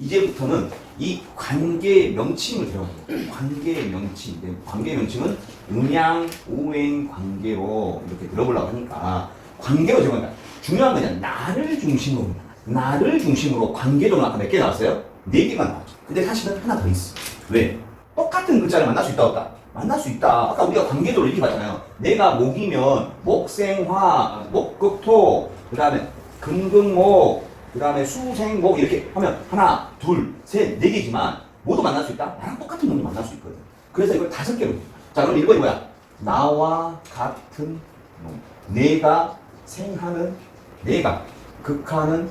이제부터는 이 관계 명칭을 들어가요. 관계 명칭. 네, 관계 명칭은 음양, 오행 관계로 이렇게 들어보려고 하니까 관계로 정한다. 중요한 거냐? 나를 중심으로. 나를 중심으로 관계도는 아까 몇 개 나왔어요? 네 개가 나왔죠. 근데 사실은 하나 더 있어. 왜? 똑같은 글자를 만날 수 있다 없다? 만날 수 있다. 아까 우리가 관계도를 이렇게 봤잖아요. 내가 목이면 목생화, 목극토, 그 다음에 금금목, 그 다음에 수생목 이렇게 하면 하나, 둘, 셋, 네 개지만 모두 만날 수 있다? 나랑 똑같은 놈이 만날 수 있거든. 그래서 이걸 다섯 개로. 자, 그럼 1번이 뭐야? 나와 같은 놈. 내가 생하는, 내가 극하는,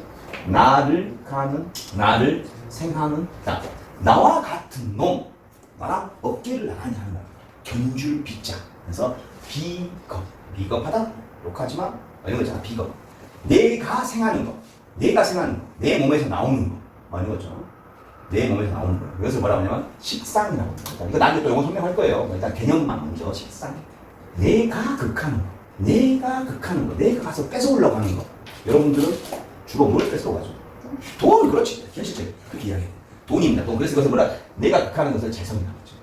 나를 가는, 나를 생하는, 자, 나와 같은 놈. 나랑 어깨를 나란히 하는 거야. 견줄 비자. 그래서 비겁. 비겁하다? 욕하지 마. 이런 거 있잖아. 비겁. 내가 생하는 거. 거. 내 몸에서 나오는 거. 뭐 이런 거 있잖아. 내 몸에서 나오는 거. 이것을 뭐라고 하냐면 식상이라고 합니다. 이거 나중에 또 영어 설명할 거예요. 뭐 일단 개념만 먼저 식상. 내가 극하는 거. 내가 극하는 거. 내가 가서 뺏어오려고 하는 거. 여러분들은 주로 뭘 뺏어가죠? 돈, 그렇지. 현실적으로. 그렇게 이야기해. 돈입니다. 돈. 그래서 그것을 뭐라? 내가 극하는 것을 재성이라고 하죠.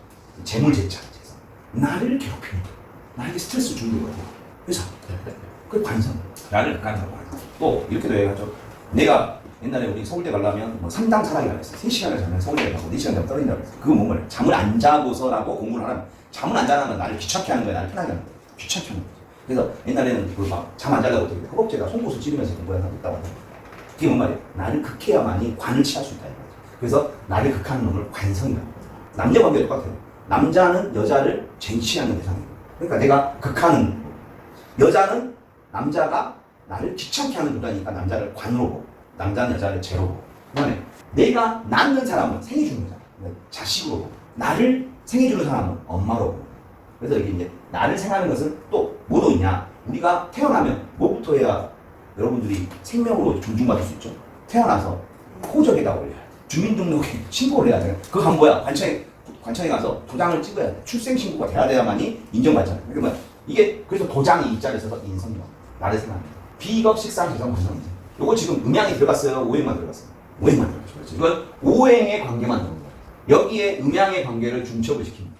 재물재자, 재성. 나를 괴롭히는 거. 나에게 스트레스 주는 거예요. 그래서 그 관성. 나를 극하는 거. 또 이렇게도 얘기하죠. 내가 옛날에 우리 서울대 가려면 뭐 3당 사랑이라고 했어. 3시간을 자면 서울대 가고 4시간 자면 떨어진다고 했어. 뭔 말이야? 잠을 안 자고서라고 공부를 하라면 잠을 안 자는 건 나를 귀찮게 하는 거야. 나를 편하게 하는 거야. 귀찮게 하는 거야. 그래서 옛날에는 그막잠 안 자려고 돼? 허벅지에다 송곳을 찌르면서 공부하고 있다고 하는 거야. 그게 뭔 말이야? 나를 극해야만이 관을 취할 수 있다. 그래서 나를 극하는 놈을 관성이라고. 남녀 관계 똑같아요. 남자는 여자를 쟁취하는 대상이에요. 그러니까 내가 극하는 여자는 남자가 나를 귀찮게 하는 도다니까 남자를 관으로 보고 남자는 여자를 죄로 보고. 그다음에 내가 낳는 사람은 생해 주는 거잖아. 그러니까 자식으로 보고. 나를 생해 주는 사람은 엄마로 보고. 그래서 이게 이제 나를 생하는 것은 또 뭐도 있냐? 우리가 태어나면 뭐부터 해야 여러분들이 생명으로 존중받을 수 있죠? 태어나서 호적에다 올려야 돼. 주민등록에 신고를 해야 돼. 하면 뭐야? 관청에 관청에 가서 도장을 찍어야 돼. 출생신고가 돼야 돼야만이 인정받잖아. 뭐야 이게 그래서 도장이 이자를 써서 인성이야. 나를 생각합니다 비겁 식상 재성 관성이지 요거 지금 음양이 들어갔어요? 오행만 들어갔어요? 오행만 들어갔죠. 그렇죠? 이건 오행의 관계만 거야 여기에 음양의 관계를 중첩을 시킵니다